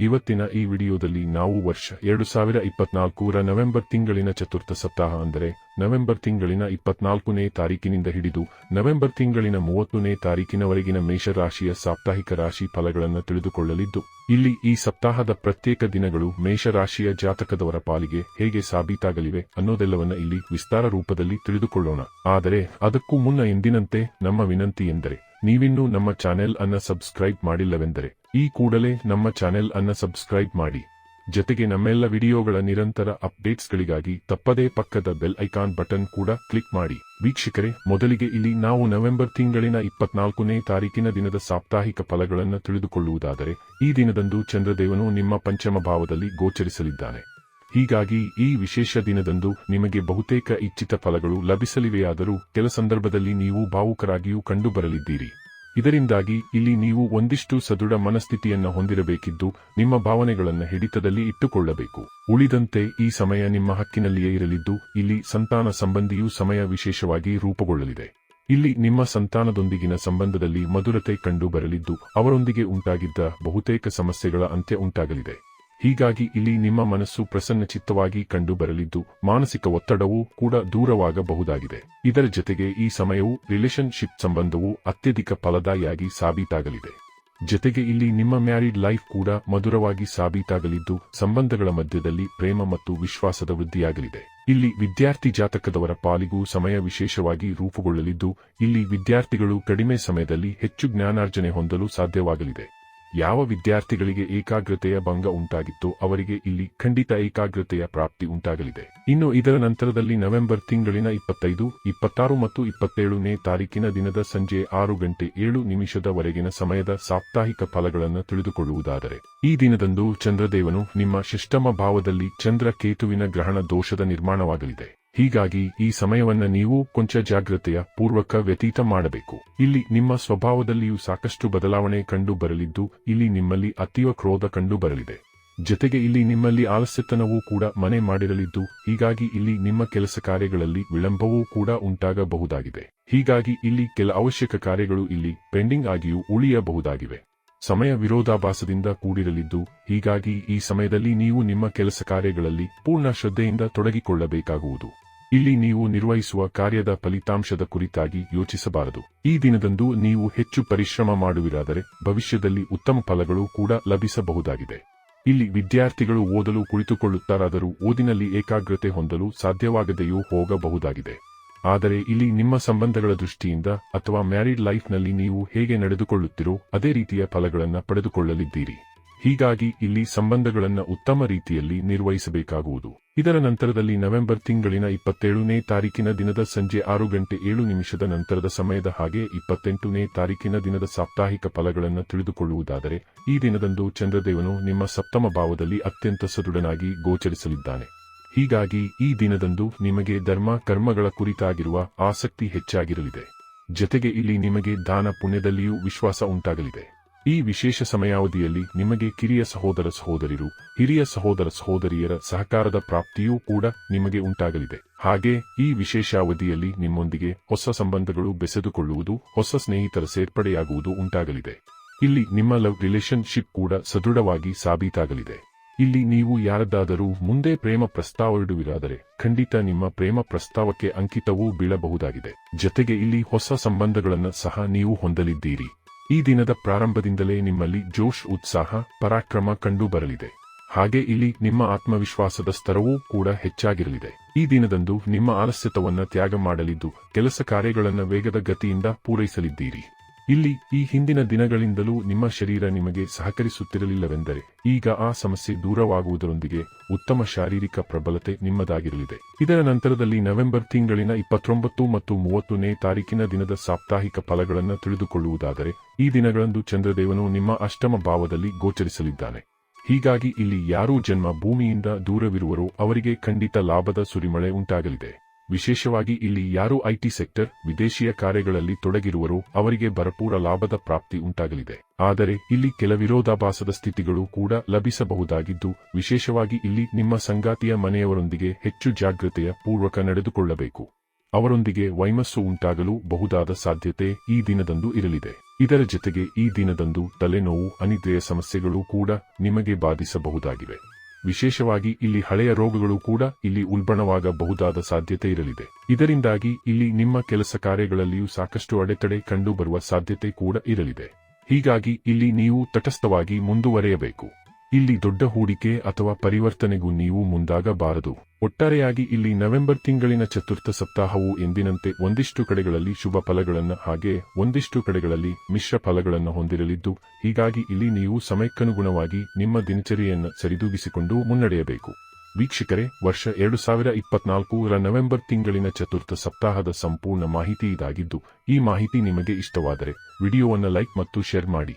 ಇವತ್ತಿನ ಈ ವಿಡಿಯೋದಲ್ಲಿ ನಾವು ವರ್ಷ ಎರಡು ಸಾವಿರ ಇಪ್ಪತ್ನಾಲ್ಕರ ನವೆಂಬರ್ ತಿಂಗಳಿನ ಚತುರ್ಥ ಸಪ್ತಾಹ ಅಂದರೆ ನವೆಂಬರ್ ತಿಂಗಳಿನ ಇಪ್ಪತ್ನಾಲ್ಕನೇ ತಾರೀಕಿನಿಂದ ಹಿಡಿದು ನವೆಂಬರ್ ತಿಂಗಳಿನ ಮೂವತ್ತನೇ ತಾರೀಕಿನವರೆಗಿನ ಮೇಷರಾಶಿಯ ಸಾಪ್ತಾಹಿಕ ರಾಶಿ ಫಲಗಳನ್ನು ತಿಳಿದುಕೊಳ್ಳಲಿದ್ದು, ಇಲ್ಲಿ ಈ ಸಪ್ತಾಹದ ಪ್ರತ್ಯೇಕ ದಿನಗಳು ಮೇಷರಾಶಿಯ ಜಾತಕದವರ ಪಾಲಿಗೆ ಹೇಗೆ ಸಾಬೀತಾಗಲಿವೆ ಅನ್ನೋದೆಲ್ಲವನ್ನ ಇಲ್ಲಿ ವಿಸ್ತಾರ ರೂಪದಲ್ಲಿ ತಿಳಿದುಕೊಳ್ಳೋಣ. ಆದರೆ ಅದಕ್ಕೂ ಮುನ್ನ ಎಂದಿನಂತೆ ನಮ್ಮ ವಿನಂತಿ ಎಂದರೆ, ನೀವಿನ್ನೂ ನಮ್ಮ ಚಾನೆಲ್ ಅನ್ನ ಸಬ್ಸ್ಕ್ರೈಬ್ ಮಾಡಿಲ್ಲವೆಂದರೆ ಈ ಕೂಡಲೇ ನಮ್ಮ ಚಾನೆಲ್ ಅನ್ನ ಸಬ್ಸ್ಕ್ರೈಬ್ ಮಾಡಿ. ಜೊತೆಗೆ ನಮ್ಮೆಲ್ಲ ವಿಡಿಯೋಗಳ ನಿರಂತರ ಅಪ್ಡೇಟ್ಸ್ಗಳಿಗಾಗಿ ತಪ್ಪದೇ ಪಕ್ಕದ ಬೆಲ್ ಐಕಾನ್ ಬಟನ್ ಕೂಡ ಕ್ಲಿಕ್ ಮಾಡಿ. ವೀಕ್ಷಕರೇ, ಮೊದಲಿಗೆ ಇಲ್ಲಿ ನಾವು ನವೆಂಬರ್ ತಿಂಗಳಿನ ಇಪ್ಪತ್ನಾಲ್ಕನೇ ತಾರೀಕಿನ ದಿನದ ಸಾಪ್ತಾಹಿಕ ಫಲಗಳನ್ನು ತಿಳಿದುಕೊಳ್ಳುವುದಾದರೆ, ಈ ದಿನದಂದು ಚಂದ್ರದೇವನು ನಿಮ್ಮ ಪಂಚಮ ಭಾವದಲ್ಲಿ ಗೋಚರಿಸಲಿದ್ದಾನೆ. ಹೀಗಾಗಿ ಈ ವಿಶೇಷ ದಿನದಂದು ನಿಮಗೆ ಬಹುತೇಕ ಇಚ್ಛಿತ ಫಲಗಳು ಲಭಿಸಲಿವೆಯಾದರೂ, ಕೆಲ ಸಂದರ್ಭದಲ್ಲಿ ನೀವು ಭಾವುಕರಾಗಿಯೂ ಕಂಡುಬರಲಿದ್ದೀರಿ. ಇದರಿಂದಾಗಿ ಇಲ್ಲಿ ನೀವು ಒಂದಿಷ್ಟು ಸದೃಢ ಮನಸ್ಥಿತಿಯನ್ನು ಹೊಂದಿರಬೇಕಿದ್ದು ನಿಮ್ಮ ಭಾವನೆಗಳನ್ನು ಹಿಡಿತದಲ್ಲಿ ಇಟ್ಟುಕೊಳ್ಳಬೇಕು. ಉಳಿದಂತೆ ಈ ಸಮಯ ನಿಮ್ಮ ಹಕ್ಕಿನಲ್ಲಿಯೇ ಇರಲಿದ್ದು ಇಲ್ಲಿ ಸಂತಾನ ಸಂಬಂಧಿಯೂ ಸಮಯ ವಿಶೇಷವಾಗಿ ರೂಪುಗೊಳ್ಳಲಿದೆ. ಇಲ್ಲಿ ನಿಮ್ಮ ಸಂತಾನದೊಂದಿಗಿನ ಸಂಬಂಧದಲ್ಲಿ ಮಧುರತೆ ಕಂಡು ಬರಲಿದ್ದು ಅವರೊಂದಿಗೆ ಉಂಟಾಗಿದ್ದ ಬಹುತೇಕ ಸಮಸ್ಯೆಗಳ ಅಂತ್ಯ ಉಂಟಾಗಲಿದೆ. ಹೀಗಾಗಿ ಇಲ್ಲಿ ನಿಮ್ಮ ಮನಸ್ಸು ಪ್ರಸನ್ನಚಿತ್ತವಾಗಿ ಕಂಡು ಬರಲಿದ್ದು ಮಾನಸಿಕ ಒತ್ತಡವೂ ಕೂಡ ದೂರವಾಗಬಹುದಾಗಿದೆ. ಇದರ ಜೊತೆಗೆ ಈ ಸಮಯವು ರಿಲೇಶನ್ಶಿಪ್ ಸಂಬಂಧವು ಅತ್ಯಧಿಕ ಫಲದಾಯಿಯಾಗಿ ಸಾಬೀತಾಗಲಿದೆ. ಜೊತೆಗೆ ಇಲ್ಲಿ ನಿಮ್ಮ ಮ್ಯಾರಿಡ್ ಲೈಫ್ ಕೂಡ ಮಧುರವಾಗಿ ಸಾಬೀತಾಗಲಿದ್ದು, ಸಂಬಂಧಗಳ ಮಧ್ಯದಲ್ಲಿ ಪ್ರೇಮ ಮತ್ತು ವಿಶ್ವಾಸದ ವೃದ್ಧಿಯಾಗಲಿದೆ. ಇಲ್ಲಿ ವಿದ್ಯಾರ್ಥಿ ಜಾತಕದವರ ಪಾಲಿಗೂ ಸಮಯ ವಿಶೇಷವಾಗಿ ರೂಪುಗೊಳ್ಳಲಿದ್ದು, ಇಲ್ಲಿ ವಿದ್ಯಾರ್ಥಿಗಳು ಕಡಿಮೆ ಸಮಯದಲ್ಲಿ ಹೆಚ್ಚು ಜ್ಞಾನಾರ್ಜನೆ ಹೊಂದಲು ಸಾಧ್ಯವಾಗಲಿದೆ. ಯಾವ ವಿದ್ಯಾರ್ಥಿಗಳಿಗೆ ಏಕಾಗ್ರತೆಯ ಭಂಗ ಉಂಟಾಗಿತ್ತೋ ಅವರಿಗೆ ಇಲ್ಲಿ ಖಂಡಿತ ಏಕಾಗ್ರತೆಯ ಪ್ರಾಪ್ತಿ ಉಂಟಾಗಲಿದೆ. ಇನ್ನು ಇದರ ನಂತರದಲ್ಲಿ ನವೆಂಬರ್ ತಿಂಗಳಿನ ಇಪ್ಪತ್ತೈದು, ಇಪ್ಪತ್ತಾರು ಮತ್ತು ಇಪ್ಪತ್ತೇಳನೇ ತಾರೀಕಿನ ದಿನದ ಸಂಜೆ ಆರು ಗಂಟೆ ಏಳು ನಿಮಿಷದವರೆಗಿನ ಸಮಯದ ಸಾಪ್ತಾಹಿಕ ಫಲಗಳನ್ನು ತಿಳಿದುಕೊಳ್ಳುವುದಾದರೆ, ಈ ದಿನದಂದು ಚಂದ್ರದೇವನು ನಿಮ್ಮ ಶಿಷ್ಟಮ ಭಾವದಲ್ಲಿ ಚಂದ್ರ ಕೇತುವಿನ ಗ್ರಹಣ ದೋಷದ ನಿರ್ಮಾಣವಾಗಲಿದೆ. ಹೀಗಾಗಿ ಈ ಸಮಯವನ್ನ ನೀವು ಕೊಂಚ ಜಾಗ್ರತೆಯ, ಪೂರ್ವಕ ವ್ಯತೀತ ಮಾಡಬೇಕು. ಇಲ್ಲಿ ನಿಮ್ಮ ಸ್ವಭಾವದಲ್ಲಿಯೂ ಸಾಕಷ್ಟು ಬದಲಾವಣೆ ಕಂಡು ಬರಲಿದ್ದು, ಇಲ್ಲಿ ನಿಮ್ಮಲ್ಲಿ ಅತೀವ ಕ್ರೋಧ ಕಂಡು ಬರಲಿದೆ. ಜೊತೆಗೆ ಇಲ್ಲಿ ನಿಮ್ಮಲ್ಲಿ ಆಲಸ್ಯತನವೂ ಕೂಡ ಮನೆ ಮಾಡಿರಲಿದ್ದು, ಹೀಗಾಗಿ ಇಲ್ಲಿ ನಿಮ್ಮ ಕೆಲಸ ಕಾರ್ಯಗಳಲ್ಲಿ ವಿಳಂಬವೂ ಕೂಡ ಉಂಟಾಗಬಹುದಾಗಿದೆ. ಹೀಗಾಗಿ ಇಲ್ಲಿ ಕೆಲ ಅವಶ್ಯಕ ಕಾರ್ಯಗಳು ಇಲ್ಲಿ ಪೆಂಡಿಂಗ್ ಆಗಿಯೂ ಉಳಿಯಬಹುದಾಗಿವೆ. ಸಮಯ ವಿರೋಧಾಭಾಸದಿಂದ ಕೂಡಿರಲಿದ್ದು, ಹೀಗಾಗಿ ಈ ಸಮಯದಲ್ಲಿ ನೀವು ನಿಮ್ಮ ಕೆಲಸ ಕಾರ್ಯಗಳಲ್ಲಿ ಪೂರ್ಣ ಶ್ರದ್ಧೆಯಿಂದ ತೊಡಗಿಕೊಳ್ಳಬೇಕಾಗುವುದು. ಇಲ್ಲಿ ನೀವು ನಿರ್ವಹಿಸುವ ಕಾರ್ಯದ ಫಲಿತಾಂಶದ ಕುರಿತಾಗಿ ಯೋಚಿಸಬಾರದು. ಈ ದಿನದಂದು ನೀವು ಹೆಚ್ಚು ಪರಿಶ್ರಮ ಮಾಡುವಿರಾದರೆ ಭವಿಷ್ಯದಲ್ಲಿ ಉತ್ತಮ ಫಲಗಳು ಕೂಡ ಲಭಿಸಬಹುದಾಗಿದೆ. ಇಲ್ಲಿ ವಿದ್ಯಾರ್ಥಿಗಳು ಓದಲು ಕುಳಿತುಕೊಳ್ಳುತ್ತಾರಾದರೂ ಓದಿನಲ್ಲಿ ಏಕಾಗ್ರತೆ ಹೊಂದಲು ಸಾಧ್ಯವಾಗದೆಯೂ ಹೋಗಬಹುದಾಗಿದೆ. ಆದರೆ ಇಲ್ಲಿ ನಿಮ್ಮ ಸಂಬಂಧಗಳ ದೃಷ್ಟಿಯಿಂದ ಅಥವಾ ಮ್ಯಾರಿಡ್ ಲೈಫ್ನಲ್ಲಿ ನೀವು ಹೇಗೆ ನಡೆದುಕೊಳ್ಳುತ್ತಿರೋ ಅದೇ ರೀತಿಯ ಫಲಗಳನ್ನು ಪಡೆದುಕೊಳ್ಳಲಿದ್ದೀರಿ. ಹೀಗಾಗಿ ಇಲ್ಲಿ ಸಂಬಂಧಗಳನ್ನು ಉತ್ತಮ ರೀತಿಯಲ್ಲಿ ನಿರ್ವಹಿಸಬೇಕಾಗುವುದು. ಇದರ ನಂತರದಲ್ಲಿ ನವೆಂಬರ್ ತಿಂಗಳಿನ ಇಪ್ಪತ್ತೇಳನೇ ತಾರೀಕಿನ ದಿನದ ಸಂಜೆ ಆರು ಗಂಟೆ ಏಳು ನಿಮಿಷದ ನಂತರದ ಸಮಯದ ಹಾಗೆ ಇಪ್ಪತ್ತೆಂಟನೇ ತಾರೀಕಿನ ದಿನದ ಸಾಪ್ತಾಹಿಕ ಫಲಗಳನ್ನು ತಿಳಿದುಕೊಳ್ಳುವುದಾದರೆ, ಈ ದಿನದಂದು ಚಂದ್ರದೇವನು ನಿಮ್ಮ ಸಪ್ತಮ ಭಾವದಲ್ಲಿ ಅತ್ಯಂತ ಸದೃಢನಾಗಿ ಗೋಚರಿಸಲಿದ್ದಾನೆ. ಹೀಗಾಗಿ ಈ ದಿನದಂದು ನಿಮಗೆ ಧರ್ಮ, ಕರ್ಮಗಳ ಕುರಿತಾಗಿರುವ ಆಸಕ್ತಿ ಹೆಚ್ಚಾಗಿರಲಿದೆ. ಜತೆಗೆ ಇಲ್ಲಿ ನಿಮಗೆ ದಾನ ಪುಣ್ಯದಲ್ಲಿಯೂ ವಿಶ್ವಾಸ ಉಂಟಾಗಲಿದೆ. ಈ ವಿಶೇಷ ಸಮಯಾವಧಿಯಲ್ಲಿ ನಿಮಗೆ ಕಿರಿಯ ಸಹೋದರ ಸಹೋದರಿರು, ಹಿರಿಯ ಸಹೋದರ ಸಹೋದರಿಯರ ಸಹಕಾರದ ಪ್ರಾಪ್ತಿಯೂ ಕೂಡ ನಿಮಗೆ ಉಂಟಾಗಲಿದೆ. ಹಾಗೆ ಈ ವಿಶೇಷಾವಧಿಯಲ್ಲಿ ನಿಮ್ಮೊಂದಿಗೆ ಹೊಸ ಸಂಬಂಧಗಳು ಬೆಸೆದುಕೊಳ್ಳುವುದು, ಹೊಸ ಸ್ನೇಹಿತರ ಸೇರ್ಪಡೆಯಾಗುವುದು ಉಂಟಾಗಲಿದೆ. ಇಲ್ಲಿ ನಿಮ್ಮ ಲವ್ ರಿಲೇಷನ್ಶಿಪ್ ಕೂಡ ಸದೃಢವಾಗಿ ಸಾಬೀತಾಗಲಿದೆ. ಇಲ್ಲಿ ನೀವು ಯಾರದ್ದಾದರೂ ಮುಂದೆ ಪ್ರೇಮ ಪ್ರಸ್ತಾವವಿಡುವಿರಾದರೆ ಖಂಡಿತ ನಿಮ್ಮ ಪ್ರೇಮ ಪ್ರಸ್ತಾವಕ್ಕೆ ಅಂಕಿತವೂ ಬೀಳಬಹುದಾಗಿದೆ. ಜೊತೆಗೆ ಇಲ್ಲಿ ಹೊಸ ಸಂಬಂಧಗಳನ್ನು ಸಹ ನೀವು ಹೊಂದಲಿದ್ದೀರಿ. ಈ ದಿನದ ಪ್ರಾರಂಭದಿಂದಲೇ ನಿಮ್ಮಲ್ಲಿ ಜೋಶ್ ಉತ್ಸಾಹ, ಪರಾಕ್ರಮ ಕಂಡು ಬರಲಿದೆ. ಹಾಗೆ ಇಲ್ಲಿ ನಿಮ್ಮ ಆತ್ಮವಿಶ್ವಾಸದ ಸ್ತರವೂ ಕೂಡ ಹೆಚ್ಚಾಗಿರಲಿದೆ. ಈ ದಿನದಂದು ನಿಮ್ಮ ಆಲಸ್ಯತವನ್ನ ತ್ಯಾಗ ಮಾಡಲಿದ್ದು, ಕೆಲಸ ಕಾರ್ಯಗಳನ್ನು ವೇಗದ ಗತಿಯಿಂದ ಪೂರೈಸಲಿದ್ದೀರಿ. ಇಲ್ಲಿ ಈ ಹಿಂದಿನ ದಿನಗಳಿಂದಲೂ ನಿಮ್ಮ ಶರೀರ ನಿಮಗೆ ಸಹಕರಿಸುತ್ತಿರಲಿಲ್ಲವೆಂದರೆ ಈಗ ಆ ಸಮಸ್ಯೆ ದೂರವಾಗುವುದರೊಂದಿಗೆ ಉತ್ತಮ ಶಾರೀರಿಕ ಪ್ರಬಲತೆ ನಿಮ್ಮದಾಗಿರಲಿದೆ. ಇದರ ನಂತರದಲ್ಲಿ ನವೆಂಬರ್ ತಿಂಗಳಿನ ಇಪ್ಪತ್ತೊಂಬತ್ತು ಮತ್ತು ಮೂವತ್ತನೇ ತಾರೀಕಿನ ದಿನದ ಸಾಪ್ತಾಹಿಕ ಫಲಗಳನ್ನು ತಿಳಿದುಕೊಳ್ಳುವುದಾದರೆ ಈ ದಿನಗಳಂದು ಚಂದ್ರದೇವನು ನಿಮ್ಮ ಅಷ್ಟಮ ಭಾವದಲ್ಲಿ ಗೋಚರಿಸಲಿದ್ದಾನೆ. ಹೀಗಾಗಿ ಇಲ್ಲಿ ಯಾರೂ ಜನ್ಮ ಭೂಮಿಯಿಂದ ದೂರವಿರುವರೋ ಅವರಿಗೆ ಖಂಡಿತ ಲಾಭದ ಸುರಿಮಳೆ ಉಂಟಾಗಲಿದೆ. ವಿಶೇಷವಾಗಿ ಇಲ್ಲಿ ಯಾರು ಐಟಿ ಸೆಕ್ಟರ್, ವಿದೇಶಿಯ ಕಾರ್ಯಗಳಲ್ಲಿ ತೊಡಗಿರುವರು ಅವರಿಗೆ ಭರಪೂರ ಲಾಭದ ಪ್ರಾಪ್ತಿ ಉಂಟಾಗಲಿದೆ. ಆದರೆ ಇಲ್ಲಿ ಕೆಲ ವಿರೋಧಾಭಾಸದ ಸ್ಥಿತಿಗಳು ಕೂಡ ಲಭಿಸಬಹುದಾಗಿದ್ದು, ವಿಶೇಷವಾಗಿ ಇಲ್ಲಿ ನಿಮ್ಮ ಸಂಗಾತಿಯ ಮನೆಯವರೊಂದಿಗೆ ಹೆಚ್ಚು ಜಾಗ್ರತೆಯ ಪೂರ್ವಕ ನಡೆದುಕೊಳ್ಳಬೇಕು. ಅವರೊಂದಿಗೆ ವೈಮಸ್ಸು ಉಂಟಾಗಲು ಬಹುದಾದ ಸಾಧ್ಯತೆ ಈ ದಿನದಂದು ಇರಲಿದೆ. ಇದರ ಜೊತೆಗೆ ಈ ದಿನದಂದು ತಲೆನೋವು, ಅನಿದ್ರೆಯ ಸಮಸ್ಯೆಗಳು ಕೂಡ ನಿಮಗೆ ಬಾಧಿಸಬಹುದಾಗಿವೆ. ವಿಶೇಷವಾಗಿ ಇಲ್ಲಿ ಹಳೆಯ ರೋಗಗಳು ಕೂಡ ಇಲ್ಲಿ ಉಲ್ಬಣವಾಗಬಹುದಾದ ಸಾಧ್ಯತೆ ಇರಲಿದೆ. ಇದರಿಂದಾಗಿ ಇಲ್ಲಿ ನಿಮ್ಮ ಕೆಲಸ ಕಾರ್ಯಗಳಲ್ಲಿಯೂ ಸಾಕಷ್ಟು ಅಡೆತಡೆ ಕಂಡುಬರುವ ಸಾಧ್ಯತೆ ಕೂಡ ಇರಲಿದೆ. ಹೀಗಾಗಿ ಇಲ್ಲಿ ನೀವು ತಟಸ್ಥವಾಗಿ ಮುಂದುವರೆಯಬೇಕು. ಇಲ್ಲಿ ದೊಡ್ಡ ಹೂಡಿಕೆ ಅಥವಾ ಪರಿವರ್ತನೆಗೂ ನೀವು ಮುಂದಾಗಬಾರದು. ಒಟ್ಟಾರೆಯಾಗಿ ಇಲ್ಲಿ ನವೆಂಬರ್ ತಿಂಗಳಿನ ಚತುರ್ಥ ಸಪ್ತಾಹವು ಎಂದಿನಂತೆ ಒಂದಿಷ್ಟು ಕಡೆಗಳಲ್ಲಿ ಶುಭ ಫಲಗಳನ್ನು ಹಾಗೆ ಒಂದಿಷ್ಟು ಕಡೆಗಳಲ್ಲಿ ಮಿಶ್ರ ಫಲಗಳನ್ನು ಹೊಂದಿರಲಿದ್ದು, ಹೀಗಾಗಿ ಇಲ್ಲಿ ನೀವು ಸಮಯಕ್ಕನುಗುಣವಾಗಿ ನಿಮ್ಮ ದಿನಚರಿಯನ್ನು ಸರಿದೂಗಿಸಿಕೊಂಡು ಮುನ್ನಡೆಯಬೇಕು. ವೀಕ್ಷಕರೇ, ವರ್ಷ ಎರಡು ಸಾವಿರ ಇಪ್ಪತ್ನಾಲ್ಕರ ನವೆಂಬರ್ ತಿಂಗಳಿನ ಚತುರ್ಥ ಸಪ್ತಾಹದ ಸಂಪೂರ್ಣ ಮಾಹಿತಿ ಇದಾಗಿದ್ದು, ಈ ಮಾಹಿತಿ ನಿಮಗೆ ಇಷ್ಟವಾದರೆ ವಿಡಿಯೋವನ್ನು ಲೈಕ್ ಮತ್ತು ಶೇರ್ ಮಾಡಿ.